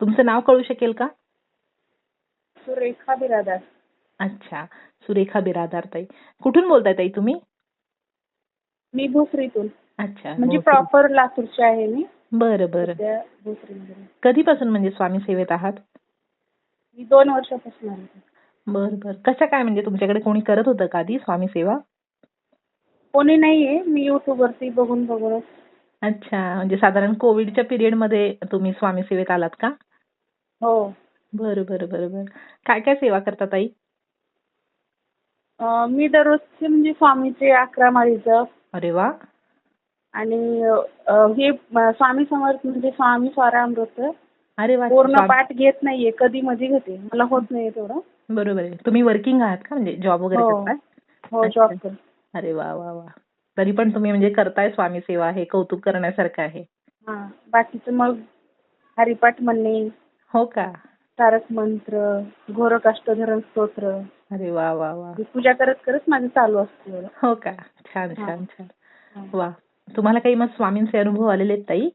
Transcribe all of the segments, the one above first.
तुमचं नाव कळू शकेल का? सुरेखा बिरादार. अच्छा सुरेखा बिरादार ताई. कुठून बोलताय ताई तुम्ही? मी भोसरीतून अच्छा म्हणजे भोसरी. प्रॉपर लातूरची आहे मी. बरं बरं. सध्या भोसरीमध्ये कधीपासून म्हणजे स्वामी सेवेत आहात? मी दोन वर्षापासून आले बरं बरं. कसं काय म्हणजे तुमच्याकडे कोणी करत होतं का आधी स्वामी सेवा? कोणी नाहीये. मी युट्यूब वरती बघून बघूनच अच्छा म्हणजे साधारण कोविडच्या पिरियडमध्ये तुम्ही स्वामी सेवेत आलात का? हो. बरं बरं बरं बरं. काय काय सेवा करता ताई? अं, मी दररोजचे म्हणजे स्वामीचे अकरा माळी जप. अरे वा! आणि अं, हे म, स्वामी समर्थ म्हणजे स्वामी स्वारामृत. अरे वा पूर्ण स्वामी- पाठ घेत नाहीये कधी मध्ये घेते. मला होत नाहीये तेवढं. बरोबर आहे. तुम्ही वर्किंग आहात का? म्हणजे जॉब वगैरे हो. करताय? हो अच्छा. जॉब कर अरे वा वा वा. तरी पण तुम्ही म्हणजे करताय स्वामी सेवा हे कौतुक करण्यासारखं आहे. हा बाकीचं मग हरिपाठ म्हणणे हो का? तारक मंत्र घोरकाष्टधरण स्तोत्र. अरे वा वा वा. पूजा करत करत माझं चालू असतं. हो का? छान. छान छान. वा. तुम्हाला काही मग स्वामींचे अनुभव आलेले आहेत ताई?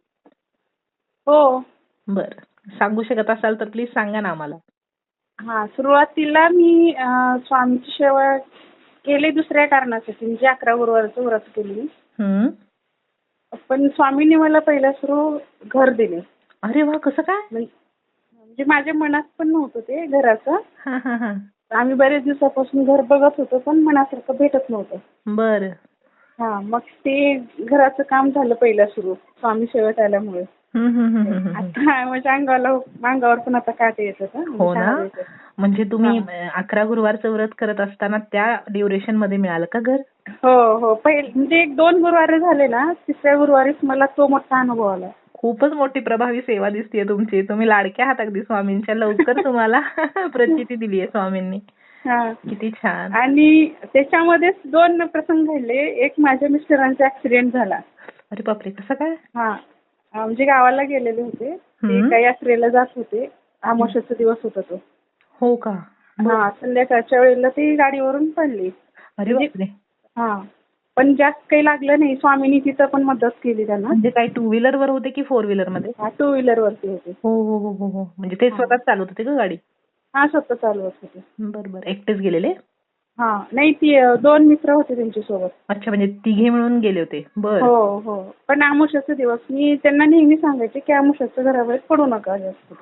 हो. बर. सांगू शकत असाल तर प्लीज सांगा ना आम्हाला. हा सुरुवातीला मी स्वामीची सेवा केली दुसऱ्या कारणासाठी म्हणजे अकरा गुरुवारचं व्रत केली. हम्म. पण स्वामींनी मला पहिला सुरू घर दिले. अरे वा कसं काय? म्हण- म्हणजे माझ्या मनात पण नव्हतं ते घराचं. हा हा हा. आम्ही बरेच दिवसापासून घर बघत होतो पण मनासारखं भेटत नव्हतं. बर. हा मग ते घराचं काम झालं पहिला सुरू स्वामी सेवेत आल्यामुळे. आता माझ्या अंगाला अंगावर पण आता काटे येतात हं. हो ना. म्हणजे तुम्ही अकरा गुरुवारचं व्रत करत असताना त्या ड्युरेशनमध्ये मिळालं का घर? हो हो. पहिले म्हणजे एक दोन गुरुवार झाले ना तिसऱ्या गुरुवारीच मला तो मोठा अनुभव आला. खूपच मोठी प्रभावी सेवा दिसतीये तुमची. तुम्ही लाडक्या आहात अगदी स्वामींच्या लवकर तुम्हाला प्रचिती दिली आहे स्वामींनी किती छान. आणि त्याच्यामध्येच दोन प्रसंग घडले. एक माझ्या मिस्टरांचा ऍक्सिडेंट झाला. अरे बापरे कसं काय? हा. म्हणजे गावाला गेलेले होते. ते. एका यात्रेला जात होते. अमावस्याचा दिवस होता तो. हो का? हा संध्याकाळच्या वेळेला ती गाडीवरून पडली. अरे म्हणजे- बापरे. हा पण जास्त काही लागलं नाही. स्वामींनी तिथं पण मदत केली त्यांना. म्हणजे काय टू व्हीलर वर होते की फोर व्हीलरमध्ये? टू व्हीलर वरती होते. हो हो हो हो हो. म्हणजे ते स्वतःच चालवत होते का गाडी? हा स्वतः चालवत होते. बर बर. एकटेच गेलेले? हा नाही ती दोन मित्र होते त्यांच्यासोबत. अच्छा म्हणजे तिघे मिळून गेले होते. बर. हो हो. पण आमुष्याचा दिवस मी त्यांना नेहमी सांगायचे की आमुष्याच्या घराबाहेर पडू नका जास्त.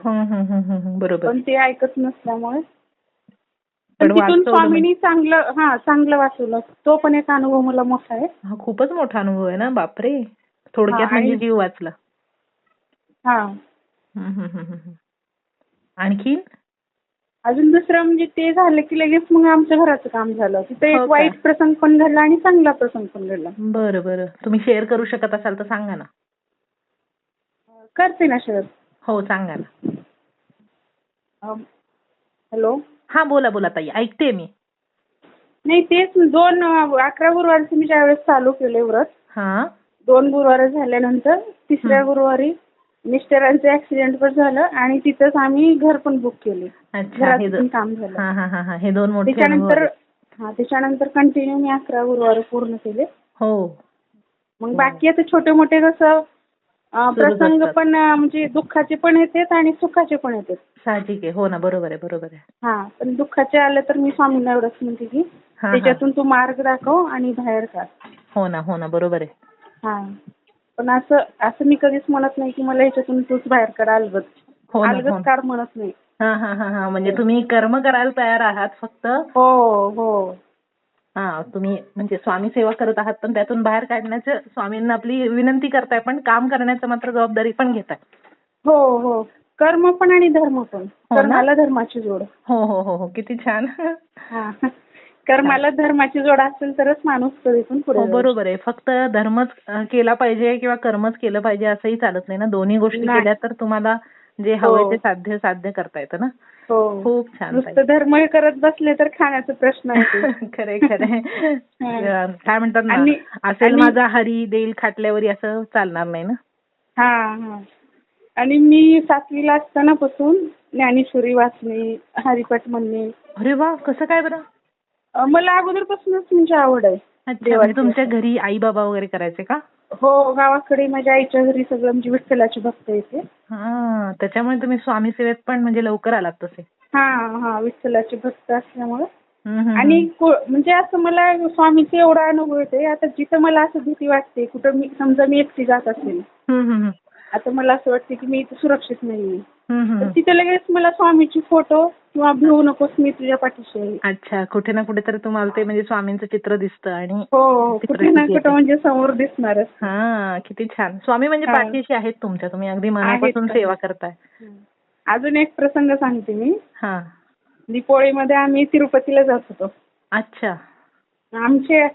बरोबर. पण ते ऐकत नसल्यामुळे. पण तिथून वाचवलं म्हणजे. स्वामींनी चांगलं हा चांगलं वाचवलं. तो पण एक अनुभव मला मोठा आहे. हा खूपच मोठा अनुभव आहे ना? बापरे. थोडक्यात म्हणजे जीव वाचला. हा. हं, हं, हं, हं, हं. आणखी अजून दुसरं म्हणजे ते झालं की लगेच मग आमच्या घराचं काम झालं. तिथे हो एक का? वाईट प्रसंग पण घडला आणि चांगला प्रसंग पण घडला. बरं बरं. तुम्ही शेअर करू शकत असाल तर सांगा ना. करते ना शरद हो सांगा ना. हॅलो? हा बोला बोला ताई. ऐकते मी. नाही तेच दोन अकरा गुरुवारचं मी ज्यावेळेस चालू केले व्रत हा. दोन गुरुवार झाल्यानंतर तिसऱ्या हं. गुरुवारी मिस्टरांचं ऍक्सिडेंट पण झालं आणि तिथंच आम्ही घर पण बुक केले. अच्छा हे काम झालं. हा हा हा हा. हे दोन मोठे अनुभव त्याच्यानंतर आहेत. हा त्याच्यानंतर कंटिन्यू मी अकरा गुरुवार पूर्ण केले. हो. मग बाकी आता छोटे मोठे कसं अं, सुरूच प्रसंग असतात. पण अं, म्हणजे दुःखाचे पण येतात आणि सुखाचे पण येतात. साहजिक आहे. हो ना बरोबर आहे बरोबर आहे. हा पण दुःखाचे आले तर मी स्वामींना एवढंच म्हणते की हा, हा. त्याच्यातून तू मार्ग दाखव आणि बाहेर काढ हो ना हो ना बरोबर आहे. हा. पण असं असं मी कधीच म्हणत नाही की मला याच्यातून तूच बाहेर काढ अलगत हो ना, हो अलगत ना. काढ म्हणत नाही. हा हा हा हा. म्हणजे तुम्ही कर्म करायला तयार आहात फक्त. हो हो. हा तुम्ही म्हणजे स्वामी सेवा करत आहात पण त्यातून बाहेर काढण्याचं स्वामींना आपली विनंती करताय पण काम करण्याचं मात्र जबाबदारी पण घेताय. हो हो. कर्म पण आणि धर्म पण. ना? कर्माला धर्माची जोड. हो हो हो हो. किती छान. हा. कर्माला धर्माची जोड असेल तरच माणूस पुढे हो जाऊ. बरोबर आहे. फक्त धर्मच अं, केला पाहिजे किंवा कर्मच केलं पाहिजे असंही चालत नाही ना? दोन्ही गोष्टी नाही. केल्या तर तुम्हाला जे हो. हवंय ते साध्य साध्य करता येतं ना? हो. खूप छान. नुसतं धर्म करत बसले तर खाण्याचा प्रश्न येतो खरे खरे. काय म्हणतात ना असेल माझा हरी देईल खाटल्यावरी असं चालणार नाही ना? हा हा. आणि मी सातवीला असताना पासून ज्ञानेश्वरी वाचणे हरिपाठ म्हणणे अरे वा कसं काय बरं? मला अगोदरपासूनच म्हणजे आवड आहे अच्छा म्हणजे तुमच्या घरी आई बाबा वगैरे करायचे का? हो गावाकडे माझ्या आईच्या घरी सगळं म्हणजे विठ्ठलाचे भक्त येते. हा त्याच्यामुळे तुम्ही स्वामी सेवेत पण म्हणजे लवकर आलात तसे. हा हा विठ्ठलाचे भक्त असल्यामुळे. आणि म्हणजे असं मला स्वामीचे एवढा अनुभव येते आता जिथं मला असं भीती वाटते कुठं मी समजा मी एकटी जात असेल. आता मला असं वाटतं की मी इथं सुरक्षित नाहीये. तर. तिथे लगेच मला स्वामीची फोटो किंवा भिवू नकोस मी तुझ्या पाठीशी आहे. अच्छा कुठे ना कुठे तर तुम्हाला ते म्हणजे स्वामींचं चित्र दिसतं आणि हो हो कुठे ना कुठं. म्हणजे समोर दिसणारच हा किती छान. स्वामी म्हणजे हा. पाठीशी आहेत तुमच्या तुम्ही अगदी मनापासून आहेत. सेवा करताय. अजून एक प्रसंग सांगते मी. हा. दीपोळीमध्ये आम्ही तिरुपतीला जात होतो. अच्छा. आमच्या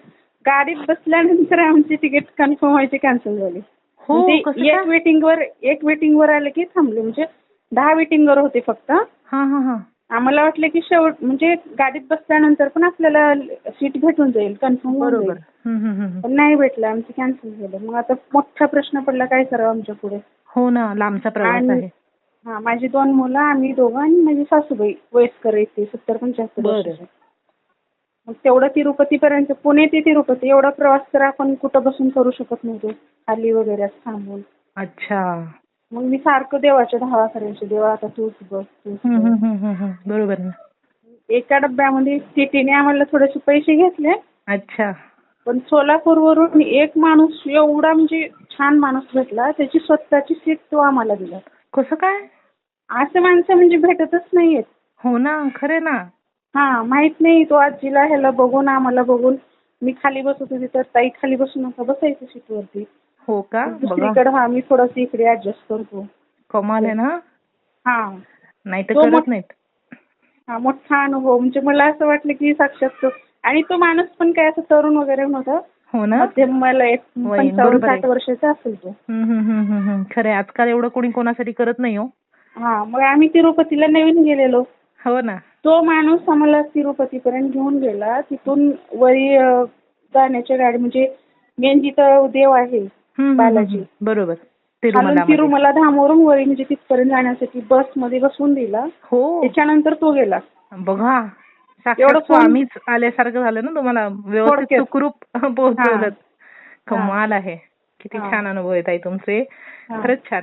गाडीत बसल्यानंतर आमची तिकीट कन्फर्म व्हायची कॅन्सल झाली. हो म्हणजे कसं एक? वेटिंग वर एक वेटिंग वर आले की थांबले. म्हणजे दहा वेटिंग वर होते फक्त. हा हा हा. आम्हाला वाटलं की शेवट म्हणजे गाडीत बसल्यानंतर पण आपल्याला सीट भेटून जाईल कन्फर्म बरोबर. पण नाही भेटलं आमचं कॅन्सल झालं. मग आता मोठा प्रश्न पडला काय करावं आमच्या पुढे? हो ना लांबचा प्रवास आहे. हा माझी दोन मुलं आम्ही दोघं आणि माझी सासूबाई वयस्कर येते सत्तर पंच्याहत्तर. वर्षाचे. मग तेवढं तिरुपतीपर्यंत पुणे ते तिरुपती एवढा प्रवास तर आपण कुठं बसून करू शकत नव्हतो खाली वगैरे थांबून. अच्छा. मग मी सारखं देवाच्या धावा करायचे देवा आता तूच बस तूच हम्म, बस. हम्म, हम्म, हम्म. बरोबर ना. एका डब्यामध्ये टीटीने आम्हाला थोडेसे पैसे घेतले. अच्छा. पण सोलापूरवरून एक माणूस एवढा म्हणजे छान माणूस भेटला त्याची स्वतःची सीट तो आम्हाला दिला. कसं काय? असे माणसं म्हणजे भेटतच नाहीयेत. हो ना खरे ना. हा माहीत नाही तो आजीला ह्याला बघून आम्हाला बघून मी खाली बसत होती तर ताई खाली बसू नका बसायचं सीटवरती. हो का? दुसरीकडे हा मी थोडस इकडे ऍडजस्ट करतो. कमाल आहे ना? हा. नाही तर तो करत नाहीत. हा मोठा अनुभव. म्हणजे मला असं वाटलं की साक्षात तो आणि तो माणूस पण काय असं तरुण वगैरे नव्हता. हो ना? मला एक पंचावन्न. साठ वर्षाचा असेल तो. खरंय आजकाल एवढं कोणी कोणासाठी करत नाही हो. हा मग आम्ही तिरुपतीला नवीन गेलेलो. हो ना. तो माणूस आम्हाला तिरुपतीपर्यंत घेऊन गेला. तिथून वरी जाण्याच्या गाडी म्हणजे मेन जिथं देव आहे बालाजी. बरोबर. तिरुमला धामवरून वरी म्हणजे तिथपर्यंत जाण्यासाठी बसमध्ये बसवून दिला. हो. त्याच्यानंतर तो गेला. बघा स्वामीच आल्यासारखं झालं ना तुम्हाला. व्यवस्थित. सुखरूप पोहोचवलं. कमाल आहे. किती. छान अनुभव येत आहे तुमचे. खरंच छान.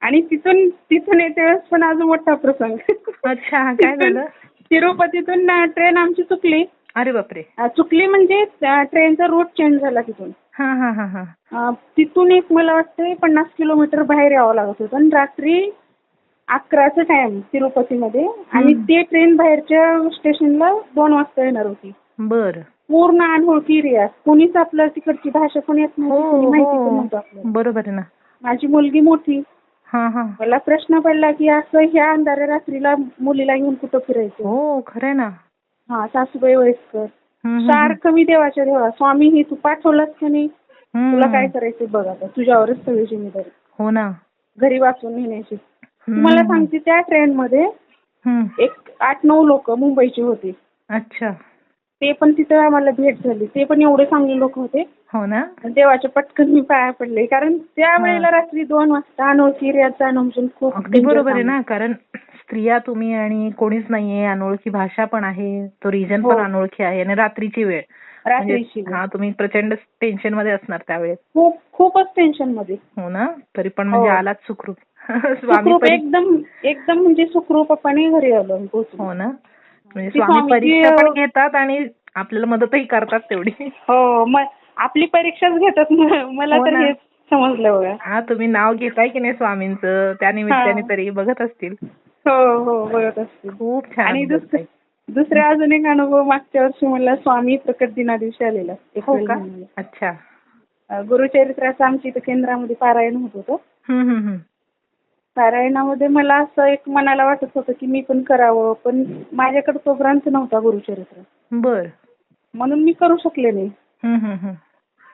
आणि तिथून तिथून येते वेळेस पण अजून मोठा प्रसंग. अच्छा काय झालं? तिरुपतीतून ट्रेन आमची चुकली. अरे बापरे. चुकली म्हणजे ट्रेनचा रूट चेंज झाला तिथून. हा हा हा हा. तिथून एक मला वाटतं पन्नास किलोमीटर बाहेर यावं लागत होतं. आणि रात्री अकराचा टाइम तिरुपतीमध्ये. आणि हम्म. ते ट्रेन बाहेरच्या स्टेशनला दोन वाजता येणार होती. बर. पूर्ण अनोळखी एरिया कोणीच आपल्या तिकडची भाषा पण येत हो नव्हती कोणी माहिती हो. बरोबर ना. माझी मुलगी मोठी. हा हा. मला प्रश्न पडला की असं ह्या अंधाऱ्या रात्रीला मुलीला घेऊन कुठं फिरायचं? हो खरंय ना. हा सासूबाई वयस्कर. सारखं मी देवाच्या देवा स्वामी हे तू पाठवलास का नाही. तुला काय करायचं बघ आता तुझ्यावरच सगळी जिम्मेदारी. हो ना. घरी वाचून नेण्याची. तुम्हाला सांगते त्या ट्रेन मध्ये. एक आठ नऊ लोक मुंबईचे होते. अच्छा. ते पण तिथं आम्हाला भेट झाली. ते पण एवढे चांगले लोक होते. हो ना. देवाच्या पटकन मी पाया पडले. कारण त्या. वेळेला रात्री दोन वाजता अनोळखी म्हणजे खूप बरोबर आहे ना. कारण स्त्रिया तुम्ही आणि कोणीच नाहीये अनोळखी भाषा पण आहे तो रिजन हो. पण अनोळखी आहे आणि रात्रीची वेळ. म्हणजे हा तुम्ही प्रचंड टेन्शनमध्ये असणार त्यावेळेस. खूप खूपच टेन्शनमध्ये. हो ना? तरी पण म्हणजे हो. आलात सुखरूप. एकदम एकदम म्हणजे सुखरूपपणे घरी आलो हो ना? म्हणजे स्वामी परीक्षा पण घेतात आणि आपल्याला मदतही करतात तेवढी. हो मग आपली परीक्षाच घेतात. मला हो तर. हेच समजलं बघा. हा तुम्ही नाव घेताय की नाही स्वामींचं? त्या निमित्ताने हा. तरी बघत असतील. हो हो बघत असते. खूप छान आणि दुसरे अजून एक अनुभव मागच्या वर्षी मला स्वामी प्रकट दिना दिवशी आलेला हो का. अच्छा. गुरुचरित्राचं आमच्या इथं केंद्रामध्ये पारायण होत होतं. पारायणामध्ये मला असं एक मनाला वाटत होतं की मी पण करावं पण माझ्याकडे तो ग्रंथ नव्हता गुरुचरित्र. बर. म्हणून मी करू शकले नाही.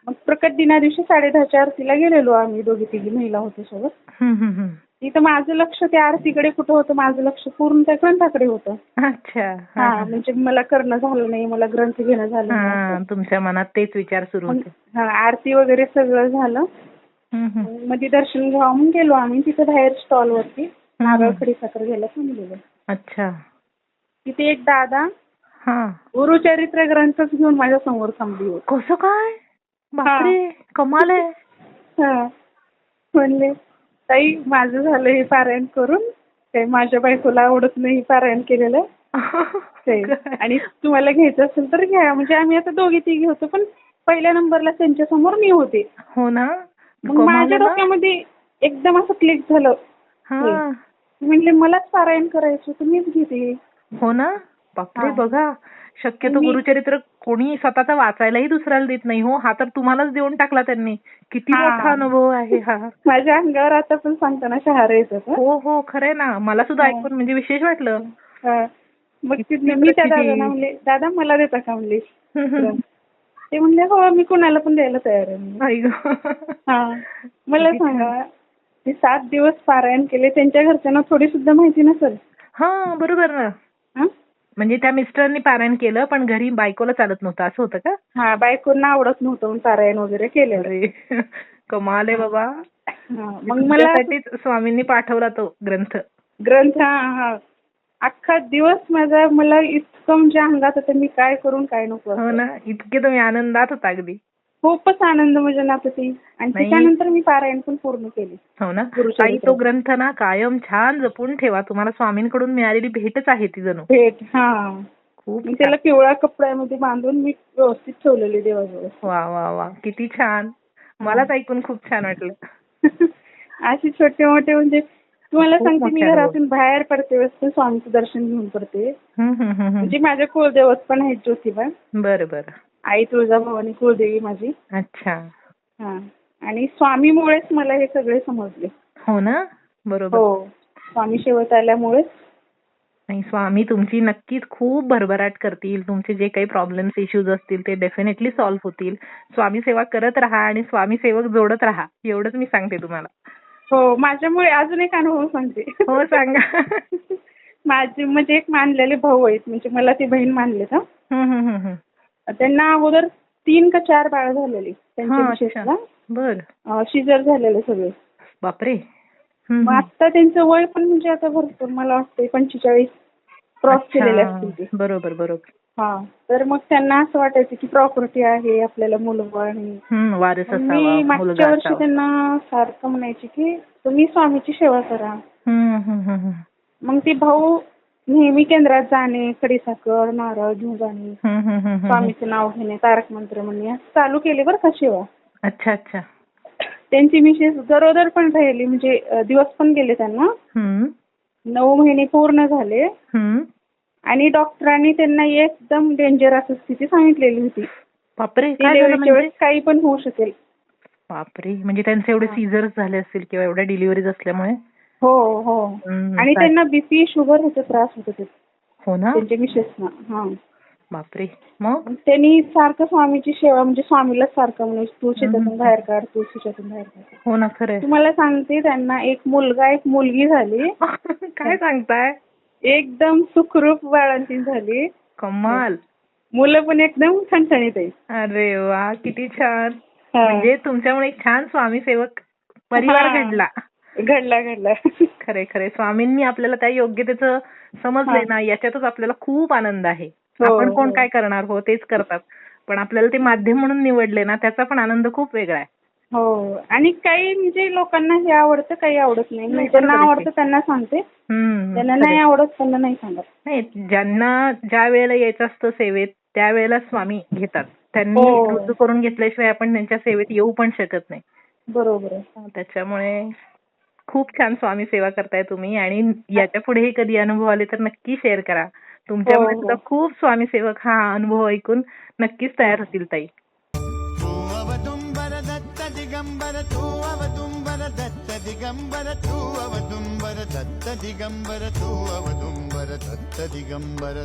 मग प्रकट दिना दिवशी साडे दहाच्या आरतीला गेलेलो आम्ही दोघी तिघी महिला होतो सोबत तिथं माझं लक्ष त्या आरतीकडे कुठं होतं माझं लक्ष पूर्ण त्या ग्रंथाकडे होतं. अच्छा. हा. म्हणजे मला करणं झालं नाही मला ग्रंथ घेणं झालं नाही हा. तुमच्या मनात तेच विचार सुरू होते. हा, आरती वगैरे सगळं झालं. हम्म, हम्म. मग ती दर्शन घ्यावं म्हणून गेलो आम्ही तिथं बाहेर स्टॉल वरती. नारळ खडीसाखर घ्यायला थांबलेलो. अच्छा. तिथे एक दादा हा. गुरुचरित्र ग्रंथच घेऊन माझ्यासमोर थांबली होती. कसं काय? बापरे कमाल आहे. हा. म्हणले ताई माझं झालं हे पारायण करून. ते माझ्या बायकोला आवडत नाही पारायण केलेलं. ते. आणि तुम्हाला घ्यायचं असेल तर घ्या. म्हणजे आम्ही आता दोघी तिघी होतो पण पहिल्या नंबरला त्यांच्यासमोर मी होते. हो ना? मग माझ्या? डोक्यामध्ये एकदम असं क्लिक झालं. हा. म्हणले मलाच पारायण करायचं तर मीच घेते. हो ना? बापरे. बघा शक्यतो गुरुचरित्र कोणी स्वतःचा वाचायलाही दुसऱ्याला देत नाही हो हा तर तुम्हालाच देऊन टाकला त्यांनी किती. मोठा अनुभव आहे हा माझ्या अंगावर आता पण सांगताना शहारा हं. हो हो खरंय ना मला सुद्धा. ऐकून म्हणजे विशेष वाटलं हा. मग मी त्या. दादांना म्हणले दादा मला देता का म्हणले. ते म्हणले हो मी कुणाला पण द्यायला तयार आहे मला. सांगा ते सात दिवस पारायण केले त्यांच्या घरच्यांना थोडी सुद्धा माहिती नसेल हा बरोबर ना? म्हणजे त्या मिस्टरनी पारायण केलं पण घरी बायकोला चालत नव्हतं. असं होतं का? हा बायकोंना आवडत नव्हतं पारायण वगैरे केलेलं. अरे कमाल आहे बाबा. मग मला स्वामींनी पाठवला तो ग्रंथ. ग्रंथ हा अख्खा दिवस माझा मला इतकं म्हणजे अंगात होतं मी काय करून काय नको हो. ना इतके तुम्ही आनंदात होता अगदी. खूपच आनंद म्हणजे ना ती. आणि नाही. त्याच्यानंतर मी पारायण पण पूर्ण केली. हो ना? गुरुचरित्र. ताई तो ग्रंथ ना कायम छान जपून ठेवा. तुम्हाला स्वामींकडून मिळालेली भेटच आहे ती जणू. भेट हा. खूप मी त्याला पिवळ्या कपड्यामध्ये बांधून मी व्यवस्थित ठेवलेली देवाजवळ. छान. वा वा वा. किती छान. मलाच ऐकून खूप छान वाटलं. असे छोटे मोठे म्हणजे तुम्हाला खूप सांगते मी मोठे अनुभव. घरातून बाहेर पडते वेळेस पण स्वामीचं दर्शन घेऊन पडते. हम्म, हम्म, हम्म, हम्म. म्हणजे माझ्या कुलदेवत पण आहेत ज्योतिबा. बरं बरं. आई तुळजाभवानी कुलदेवी माझी. अच्छा. हा. आणि स्वामीमुळेच मला हे सगळे समजले. हो ना? बरोबर. हो. स्वामी शेवत आल्यामुळेच. नाही स्वामी तुमची नक्कीच खूप भरभराट करतील. तुमचे जे काही प्रॉब्लेम्स इश्यूज असतील ते डेफिनेटली सॉल्व्ह होतील. स्वामी सेवा करत राहा आणि स्वामी सेवक जोडत राहा. एवढंच मी सांगते तुम्हाला. हो. माझ्यामुळे अजून एक अनुभव सांगते. हो सांगा. माझे म्हणजे एक मानलेले भाऊ आहेत. म्हणजे मला ती बहीण मानले ना त्यांना अगोदर तीन का चार बाळ झालेली त्यांच्या शिजर झालेले सगळे. बापरे. मग. आता त्यांचं वय पण म्हणजे आता भरपूर मला वाटते पंचेचाळीस क्रॉस केलेले असतील. बरोबर बरोबर. हा. तर मग त्यांना असं वाटायचं की प्रॉपर्टी आहे आपल्याला मुलगा आहे मी मागच्या वर्षी त्यांना सारखं म्हणायची की तुम्ही स्वामीची सेवा करा. मग ते भाऊ नेहमी केंद्रात जाणे खडीसाखर नारळ घेऊन जाणे. स्वामीचं नाव घेणे तारक मंत्र म्हणणे असं चालू केले बरं का सेवा. अच्छा अच्छा. त्यांची मिसेस गरोदर पण राहिली म्हणजे दिवस पण गेले त्यांना. नऊ महिने पूर्ण झाले. आणि डॉक्टरांनी त्यांना एकदम डेंजरस स्थिती सांगितलेली होती. बापरे म्हणजे? काही पण होऊ शकेल. बापरे म्हणजे त्यांचे एवढे सीझर्स झाले असतील किंवा एवढ्या डिलिव्हरीज असल्यामुळे? हो हो. आणि त्यांना बीपी शुगर ह्याचा त्रास होत होते हो ना? त्यांच्या मिसेसना हा. बापरे. मग? त्यांनी सारखं स्वामीची सेवा म्हणजे स्वामीलाच सारखं म्हणजे तू शेतातून बाहेर काढ तू शेतातून बाहेर काढ. हो ना खरंय तुम्हाला सांगते त्यांना एक मुलगा एक मुलगी झाली. काय सांगताय? एकदम सुखरूप बाळंतीण झाली. कमाल. मुलं पण एकदम ठणठणीत आहेत अरे वा किती छान. म्हणजे तुमच्यामुळे छान स्वामी सेवक परिवार. घडला. घडला घडला. खरे खरे. स्वामींनी आपल्याला त्या योग्यतेचं समजलंय हा. ना याच्यातच आपल्याला खूप आनंद आहे. हो, आपण कोण हो. काय करणार हो तेच करतात. पण आपल्याला ते माध्यम म्हणून निवडले ना त्याचा पण आनंद खूप वेगळा आहे. हो. आणि काही म्हणजे लोकांना हे आवडतं काही आवडत नाही. ज्यांना आवडतं त्यांना सांगते. खरंय. नाही आवडत त्यांना नाही सांगत. नाही ज्यांना ज्या वेळेला यायचं असतं सेवेत त्यावेळेला स्वामी घेतात. त्यांनी हो. रुजू करून घेतल्याशिवाय आपण त्यांच्या सेवेत येऊ पण शकत नाही. बरोबर त्याच्यामुळे खूप छान स्वामी सेवा करताय तुम्ही आणि याच्या पुढेही कधी अनुभव आले तर नक्की शेअर करा. तुमच्यामुळे हो, हो. सुद्धा खूप स्वामी सेवक हा अनुभव ऐकून नक्कीच तयार होतील ताई. तू अवदुंबर दत्त दिगंबर तू अवदुंबर दत्त दिगंबर तू अवदुंबर दत्त दिगंबर तू अवदुंबर दत्त दिगंबर.